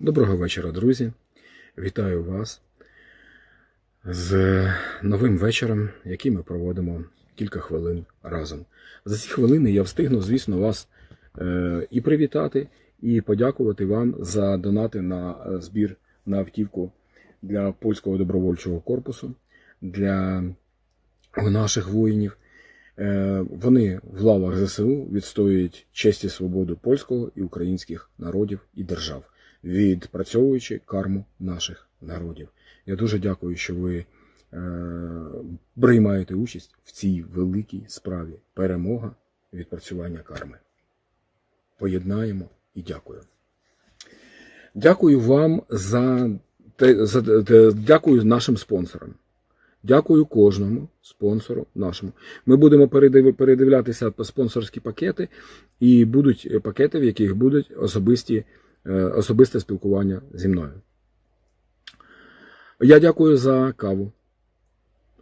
Доброго вечора, друзі. Вітаю вас з новим вечором, який ми проводимо кілька хвилин разом. За ці хвилини я встигну, звісно, вас е, і привітати, і подякувати вам за донати на е, збір на автівку для польського добровольчого корпусу, для наших воїнів. Е, Вони в лавах ЗСУ відстоюють честь і свободу польського і українських народів і держав, відпрацьовуючи карму наших народів. Я дуже дякую, що ви е, приймаєте участь в цій великій справі. Перемога відпрацювання карми. Поєднаємо і дякую. Дякую вам за те, за те- дякую нашим спонсорам. Дякую кожному спонсору нашому. Ми будемо передивлятися спонсорські пакети, і будуть пакети, в яких будуть особисті, особисте спілкування зі мною. Я дякую за каву.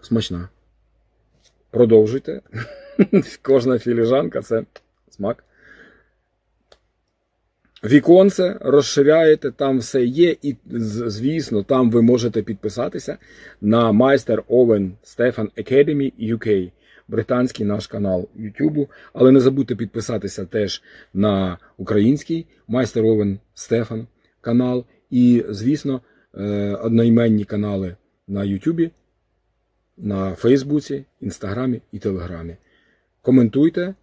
Смачна. Продовжуйте. Кожна філіжанка це смак. Віконце розширяєте, там все є, і звісно, там ви можете підписатися на майстер Овен Стефан Academy UK, британський наш канал YouTube. Але не забудьте підписатися теж на український майстер Овен Стефан канал. І, звісно, е, одноіменні канали на YouTube, на Фейсбуці, Інстаграмі і Телеграмі. Коментуйте,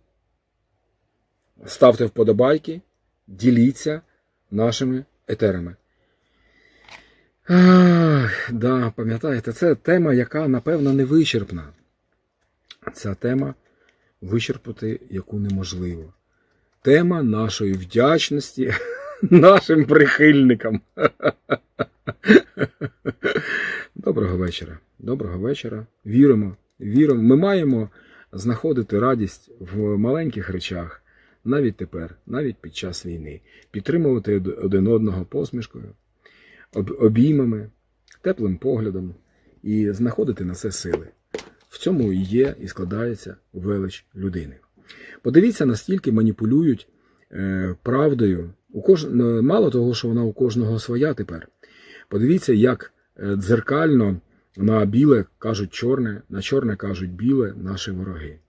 ставте вподобайки, діліться нашими етерами. Ах, да, пам'ятаєте, це тема, яка, напевно, не вичерпна. Ця тема вичерпати яку неможливо. Тема нашої вдячності нашим прихильникам. Доброго вечора. Доброго вечора. Віримо, віримо. Ми маємо знаходити радість в маленьких речах, навіть тепер, навіть під час війни, підтримувати один одного посмішкою, обіймами, теплим поглядом і знаходити на це сили. В цьому і є і складається велич людини. Подивіться, настільки маніпулюють е, правдою. У кож... ну, Мало того, що вона у кожного своя тепер. Подивіться, як е, дзеркально на біле кажуть чорне, на чорне кажуть біле наші вороги.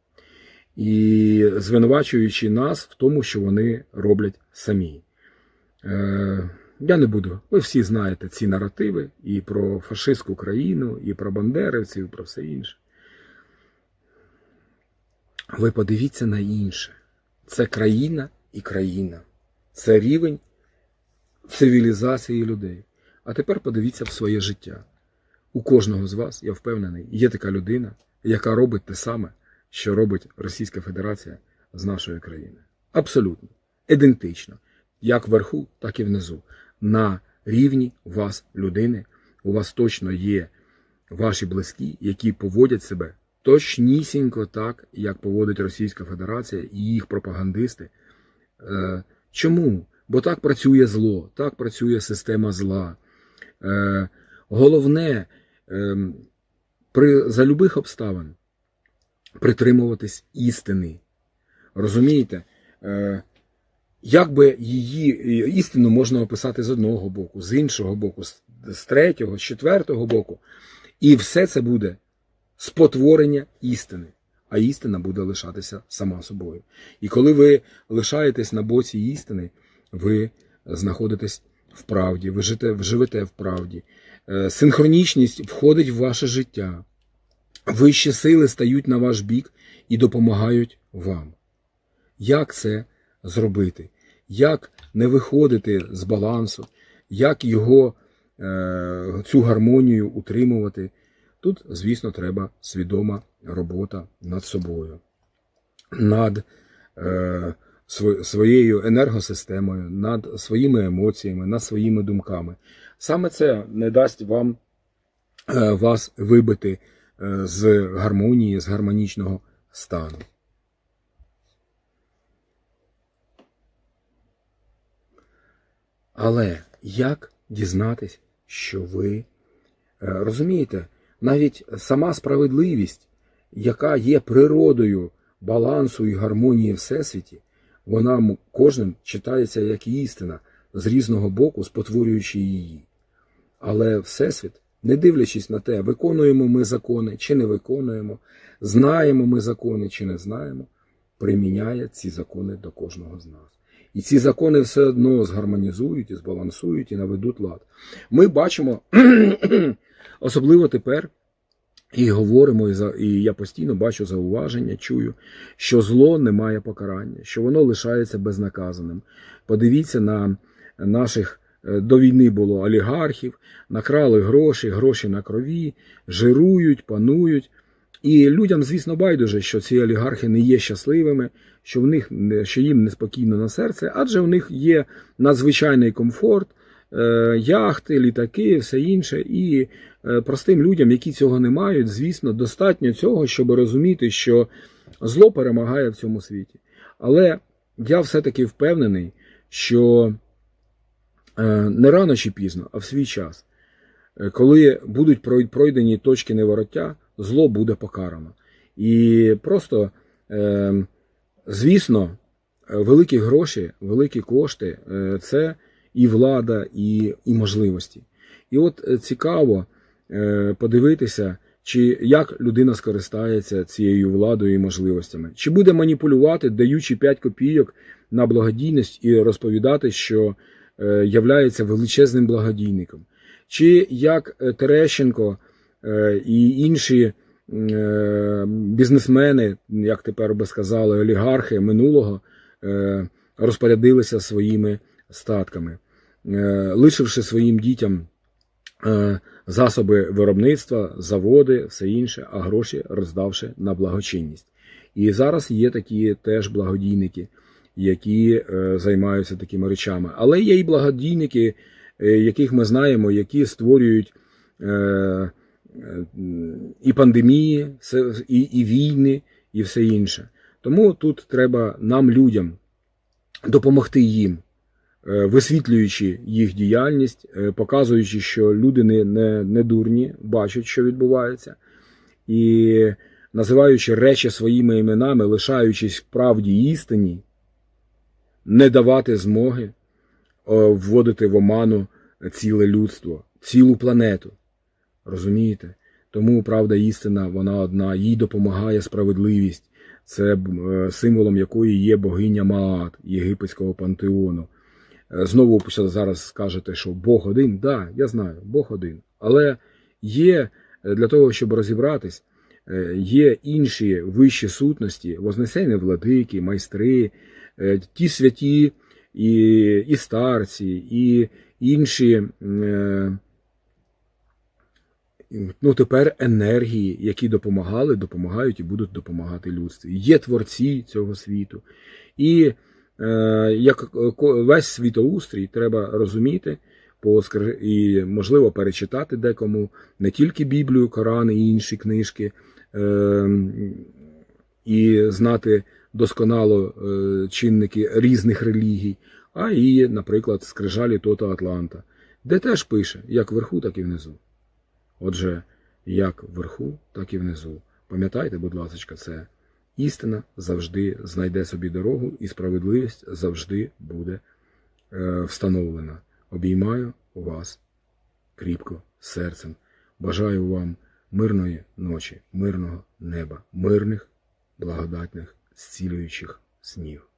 І звинувачуючи нас в тому, що вони роблять самі. Е, я не буду. Ви всі знаєте ці наративи і про фашистську країну, і про бандерівців, і про все інше. Ви подивіться на інше. Це країна і країна. Це рівень цивілізації людей. А тепер подивіться в своє життя. У кожного з вас, я впевнений, є така людина, яка робить те саме, що робить Російська Федерація з нашої країни. Абсолютно. Ідентично. Як вверху, так і внизу. На рівні вас, людини, у вас точно є ваші близькі, які поводять себе точнісінько так, як поводить Російська Федерація і їх пропагандисти. Е, Чому? Бо так працює зло, так працює система зла. Е, Головне е, при, за любих обставин притримуватись істини. Розумієте? Е, як би її істину можна описати з одного боку, з іншого боку, з третього, з четвертого боку. І все це буде спотворення істини, а істина буде лишатися сама собою. І коли ви лишаєтесь на боці істини, ви знаходитесь в правді, ви живете, в правді. Е, Синхронічність входить в ваше життя. Вищі сили стають на ваш бік і допомагають вам. Як це зробити? Як не виходити з балансу, як його е, цю гармонію утримувати? Тут, звісно, треба свідома робота над собою, над е, сво- своєю енергосистемою, над своїми емоціями, над своїми думками. Саме це не дасть вам е, вас вибити е, з гармонії, з гармонічного стану. Але як дізнатись, що ви е, розумієте, навіть сама справедливість, яка є природою балансу і гармонії Всесвіті, вона кожним читається як істина. з різного боку, спотворюючи її. Але Всесвіт, не дивлячись на те, виконуємо ми закони чи не виконуємо, знаємо ми закони чи не знаємо, приміняє ці закони до кожного з нас. І ці закони все одно згармонізують і збалансують і наведуть лад. Ми бачимо, особливо тепер, і говоримо, і, за, і я постійно бачу зауваження, чую, що зло не має покарання, що воно лишається безнаказаним. Подивіться на наших е, до війни було олігархів, накрали гроші, гроші на крові, жирують, панують. І людям, звісно, байдуже, що ці олігархи не є щасливими, що в них що їм неспокійно на серце, адже в них є надзвичайний комфорт, е, яхти, літаки, все інше. І е, простим людям, які цього не мають, звісно, достатньо цього, щоб розуміти, що зло перемагає в цьому світі. Але я все-таки впевнений, що е, не рано чи пізно, а в свій час, коли будуть пройдені точки невороття, зло буде покарано. І просто, е, звісно, е, великі гроші, великі кошти е, це і влада, і, і можливості. І от е, цікаво подивитися, чи як людина скористається цією владою і можливостями, чи буде маніпулювати, даючи 5 копійок на благодійність і розповідати, що являється величезним благодійником, чи як Терещенко і інші е, бізнесмени, як тепер би сказали, олігархи минулого, е, розпорядилися своїми статками, е, лишивши своїм дітям е, засоби виробництва, заводи, все інше, а гроші роздавши на благочинність. І зараз є такі теж благодійники, які е, займаються такими речами. Але є і благодійники, е, яких ми знаємо, які створюють е, е, і пандемії, і, і війни, і все інше. Тому тут треба нам, людям, допомогти їм, е, висвітлюючи їх діяльність, е, показуючи, що люди не, не, не дурні, бачать, що відбувається, і називаючи речі своїми іменами, лишаючись правді істині, не давати змоги е, вводити в оману ціле людство, цілу планету. Розумієте? Тому правда істина, вона одна, їй допомагає справедливість. Це е, символом якої є богиня Маат єгипетського пантеону. Е, Знову зараз скажете, що Бог один. Да, я знаю, Бог один. Але є е, для того, щоб розібратись, є інші вищі сутності, вознесені владики, майстри, ті святі і, і старці, і інші. Е, ну, тепер енергії, які допомагали, допомагають і будуть допомагати людстві. Є творці цього світу. І е, як весь світоустрій треба розуміти, і, можливо, перечитати декому не тільки Біблію, Коран і інші книжки, е, і знати досконало е, чинники різних релігій, а і, наприклад, скрижалі Тота Атланта, де теж пише як вверху, так і внизу. Отже, як вверху, так і внизу. Пам'ятайте, будь ласка, це істина завжди знайде собі дорогу, і справедливість завжди буде е, встановлена. Обіймаю вас кріпко серцем. Бажаю вам мирної ночі, мирного неба, мирних, благодатних, зцілюючих снів.